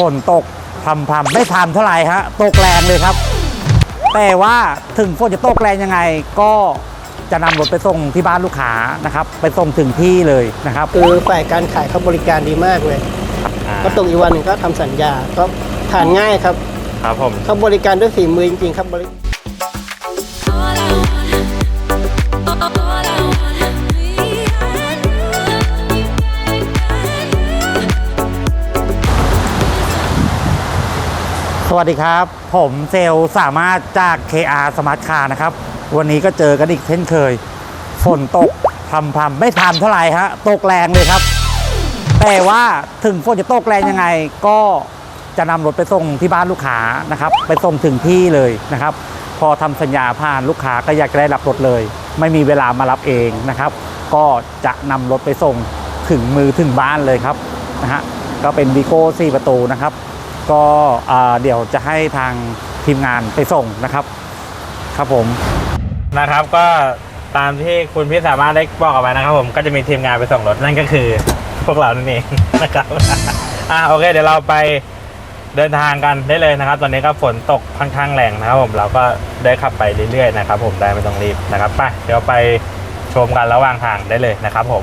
ฝนตกพรำพรำไม่พรำเท่าไหร่ฮะตกแรงเลยครับ แต่ว่าถึงฝนจะตกแรงยังไง ก็จะนำรถไปส่งที่บ้านลูกค้านะครับ ไปส่งถึงที่เลยนะครับ คือฝ่ายการขายเขาบริการดีมากเลยอ่าก็ตรงอีกวันหนึ่งก็ทำสัญญาก็ผ่านง่ายครับ ครับผม เขาบริการด้วยฝีมือจริงๆครับบริ สวัสดีครับ ผมเซลสามารถจาก KR Smart Car นะครับ วันนี้ก็เจอกันอีกเช่นเคย ฝนตกพรำพำไม่พรำเท่าไหร่ฮะ ตกแรงเลยครับ แต่ว่าถึงฝนจะตกแรงยังไง ก็จะนำรถไปส่งที่บ้านลูกค้านะครับ ไปส่งถึงที่เลยนะครับ พอทำสัญญาผ่านลูกค้าก็อยากได้รับรถเลย ไม่มีเวลามารับเองนะครับ ก็จะนำรถไปส่งถึงมือถึงบ้านเลยครับนะฮะก็เป็นวีโก้4ประตูนะครับ ก็เดี๋ยวจะให้ทางทีมงานไปส่งนะครับ ครับผมนะครับก็ตามที่คุณพี่สามารถได้บอกเอาไว้นะครับ ผมก็จะมีทีมงานไปส่งรถนั่นก็คือพวกเรานั่นเองนะครับอะโอเค เดี๋ยวเราไปเดินทางกันได้เลยนะครับ ตอนนี้ก็ฝนตกค่อนข้างแรงนะครับ ผมเราก็ได้ขับไปเรื่อยๆนะครับ ผมได้ไม่ต้องรีบนะครับไปเดี๋ยวไปชมกันระหว่างทางได้เลยนะครับ ผม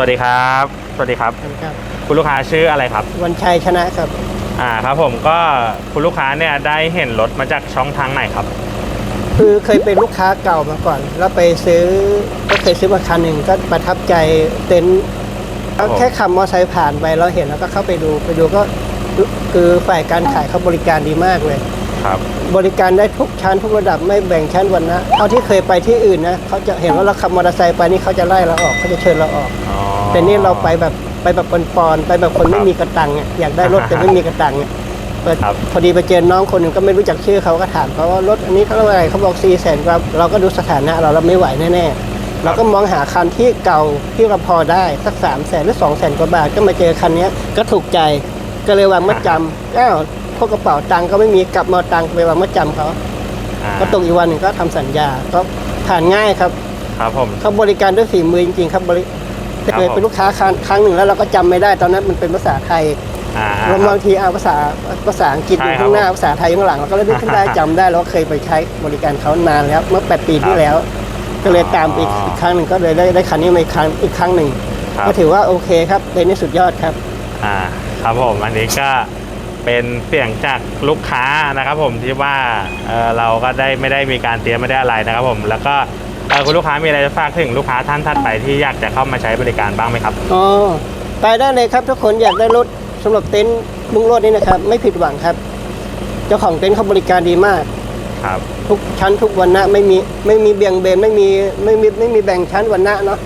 วัสดีครับ สวัสดีครับ ครับคุณลูกค้าชื่ออะไรครับ วันชัยชนะครับอ่าครับผมก็คุณลูกค้าเนี่ยได้เห็นรถมาจากช่องทางไหนครับ คือเคยเป็นลูกค้าเก่ามาก่อน แล้วไปซื้อก็เคยซื้อมาคันหนึ่งก็ประทับใจเต็นท์ครับผม แค่ขับมอเตอร์ไซค์ผ่านไปเราเห็นแล้วก็เข้าไปดูไปดูก็คือฝ่ายการขายเขาบริการดีมากเลย ครับ บริการได้ทุกชั้นทุกระดับไม่แบ่งชั้นวันนะเท่าที่เคยไปที่อื่นนะเขาจะเห็นว่าเราขับมอเตอร์ไซค์ไปนี่เขาจะไล่เราออกเขาจะเชิญเราออก อ๋อ แต่นี่เราไปแบบไปแบบปอนๆไปแบบคนไม่มีกระตังเนี่ยอยากได้รถแต่ไม่มีกระตังเนี่ยเปิดครับ พอดีไปเจอน้องคนหนึ่งก็ไม่รู้จักชื่อเขาก็ถามเขาว่ารถอันนี้เท่าไหร่เขาบอกสี่แสนกว่าเราก็ดูสถานะเราเราไม่ไหวแน่ๆเราก็มองหาคันที่เก่าที่เราพอได้สักสามแสนหรือสองแสนกว่าบาทก็มาเจอคันเนี้ยก็ถูกใจก็เลยวางมัดจำอ้าว พวกกระเป๋าตังค์ก็ไม่มีกลับมาเอาตังค์ไปวางมัดจำเขาอ่าก็ตกอีกวันหนึ่งก็ทำสัญญาก็ผ่านง่ายครับครับผม เขาบริการด้วยฝีมือจริงๆครับบริครับเคยเป็นลูกค้าครั้งครั้งหนึ่งแล้วเราก็จำไม่ได้ตอนนั้นมันเป็นภาษาไทยอ่าเราบางทีเอาภาษาภาษาอังกฤษอยู่ใช่ครับข้างหน้าภาษาไทยอยู่ข้างหลังเราก็เลยนึกขึ้นได้ จำได้แล้วก็เคยไปใช้บริการเขานานแล้วเมื่อ8ปีที่แล้ว ก็เลยตามไปอีกอ๋ออีกครั้งหนึ่งก็เลยได้ได้คันนี้มาอีกครั้งอีกครั้งหนึ่งครับ ก็ถือว่าโอเคครับเป็นนี่สุดยอดครับ อ่าครับผมอันนี้ก็ เป็นเสียงจากลูกค้านะครับผมที่ว่าเออเราก็ได้ไม่ได้มีการเตรียมไม่ได้อะไรนะครับผมแล้วก็เอ่อคุณลูกค้ามีอะไรจะฝากถึงลูกค้าท่านถัดไปที่อยากจะเข้ามาใช้บริการบ้างไหมครับอ๋อไปได้เลยครับทุกคนอยากได้รถสำหรับเต็นท์ลุงโรดนี่นะครับ ไม่ผิดหวังครับ เจ้าของเต็นท์เขาบริการดีมากครับทุกชั้นทุกวันนะไม่มีไม่มีเบี่ยงเบนไม่มีไม่มีไม่มีแบ่งชั้นวันนะเนาะ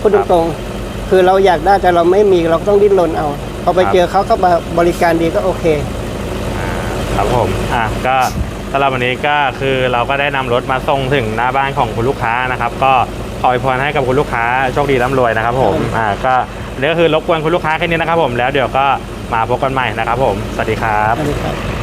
พูดตรงๆคือเราอยากได้แต่เราไม่มีเราก็ต้องดิ้นรนเอา พอไปเจอเขาเข้ามาบริการดีก็โอเค ครับผมอะก็สำหรับวันนี้ก็คือเราก็ได้นำรถมาส่งถึงหน้าบ้านของคุณลูกค้านะครับ ก็ขออวยพรให้กับคุณลูกค้าโชคดีร่ำรวยนะครับผมครับอ่าก็นี่ก็คือรบกวนคุณลูกค้าแค่นี้นะครับผมแล้วเดี๋ยวก็มาพบกันใหม่นะครับผม สวัสดีครับสวัสดีครับ